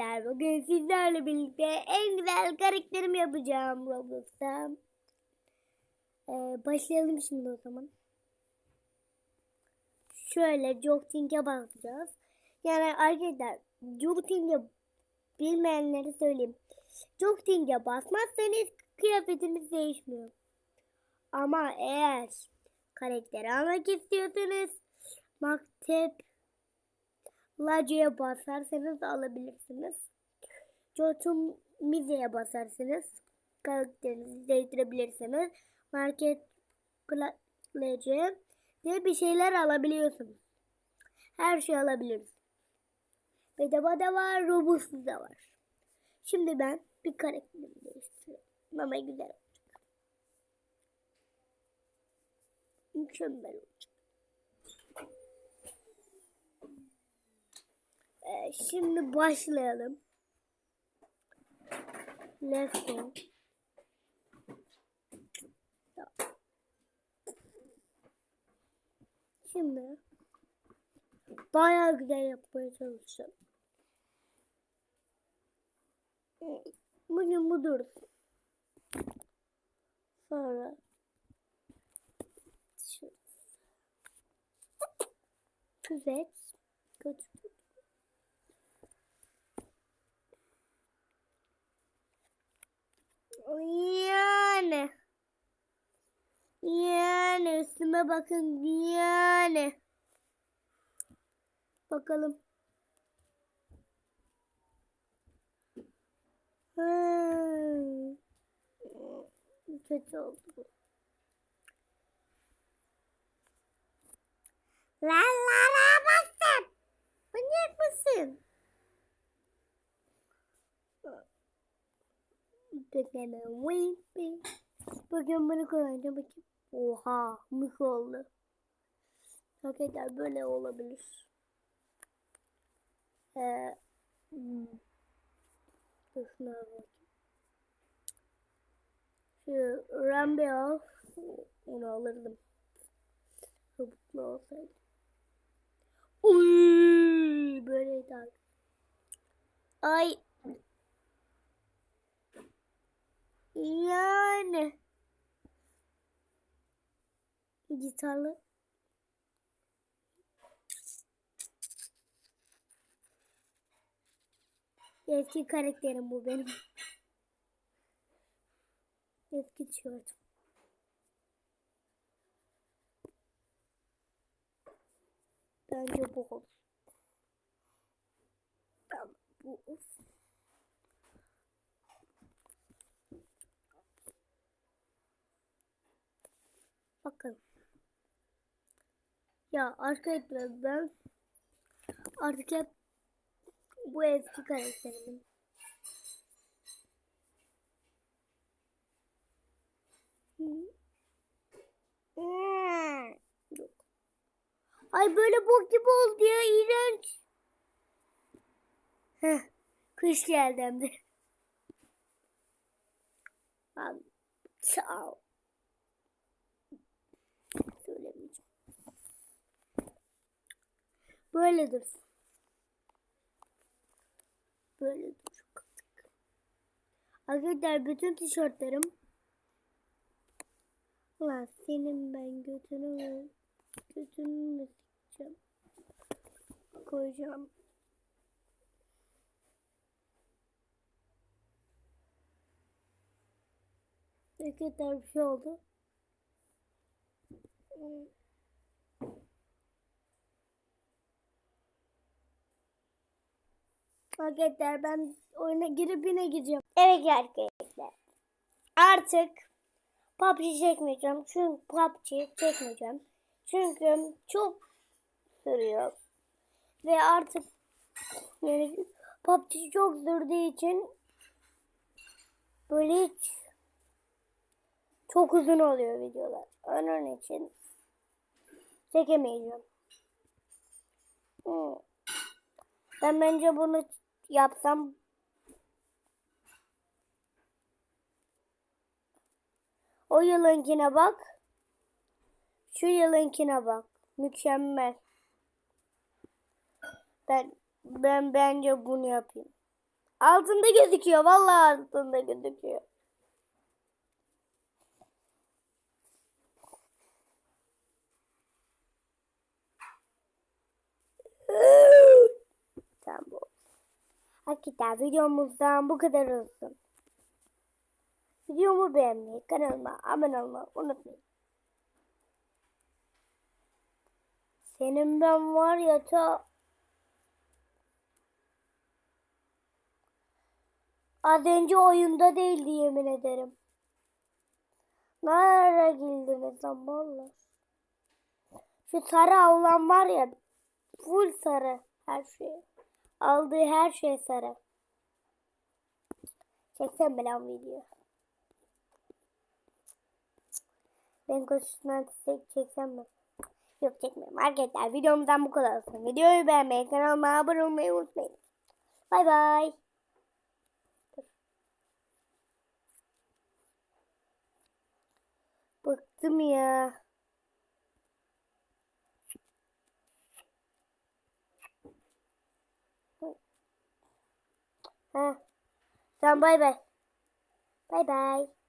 Arkadaşlar bugün sizlerle birlikte en güzel karakterimi yapacağım Roblox'ta. Ee, başlayalım şimdi o zaman. Şöyle Jokting'e basacağız. Yani arkadaşlar Jokting'e bilmeyenleri söyleyeyim. Jokting'e basmazsanız kıyafetiniz değişmiyor. Ama eğer karakteri almak istiyorsanız Maktep Lacı'ya basarsanız alabilirsiniz. Jotum Mize'ye basarsanız karakterinizi değiştirebilirsiniz. Market Lacı diye bir şeyler alabiliyorsunuz. Her şey alabiliriz. Bedava da var, robustu da var. Şimdi ben bir karakterimi değiştiriyorum. Ama güzel olacak. Mükemmel olacak. Ee, şimdi başlayalım. Let's go. Şimdi bayağı güzel yapmaya çalışacağım. Bugün budur. Sonra küvet götür. Yani. Yani üstüme bakın yani. Bakalım. Hmm. Kötü oldu bu. La la la bastım. Manyak mısın? Bugün bunu kullanacağım. Bakayım. Oha. Mük oldu. Hakikaten böyle olabilir. Ee, hmm. Dur şuna bakayım. Şu Rambo onu alırdım. Çabuklu olsaydı. Uy. Ay. Yani. Gitarlı. Eski karakterim bu benim. Eski tişörtüm. Bence bu olsun. Tamam, bu olsun. Bakın. Ya arkadaşlar ben artık hep bu eski karakterimin. Yok. Ay böyle bok gibi oldu ya iğrenç. Heh, kış geldi hem de. Sağ ol. Böyle dursun. Böyle dur. Arkadaşlar bütün tişörtlerim Ulan senin ben götünü mü götünü mü sikeceğim koyacağım Arkadaşlar bir şey oldu Arkadaşlar ben oyuna girip yine gireceğim. Evet arkadaşlar. Artık PUBG çekmeyeceğim. Çünkü PUBG çekmeyeceğim. Çünkü çok sürüyor. Ve artık yani PUBG çok sürdüğü için böyle hiç çok uzun oluyor videolar. Onun için çekemeyeceğim. Ben bence bunu yapsam o yılınkine bak. Şu yılınkine bak. Mükemmel. Ben ben bence bunu yapayım. Altında gözüküyor. Vallahi altında gözüküyor. Tamam bu. Hakikaten videomuzdan bu kadar olsun. Videomu beğenmeyi, kanalıma abone olmayı unutmayın. Senin ben var ya ta Az önce oyunda değildi yemin ederim. Nereye girdiniz lan valla? Şu sarı olan var ya full sarı her şey. Aldığı her şey sarı. Çeksem lan video? Ben koşuşundan çek, çeksem mi? Yok çekmiyorum. Arkadaşlar videomuzdan bu kadar olsun. Videoyu beğenmeyi, kanalıma abone olmayı unutmayın. Bay bay. Bıktım ya. Ha. Tamam bay bay. Bay bay.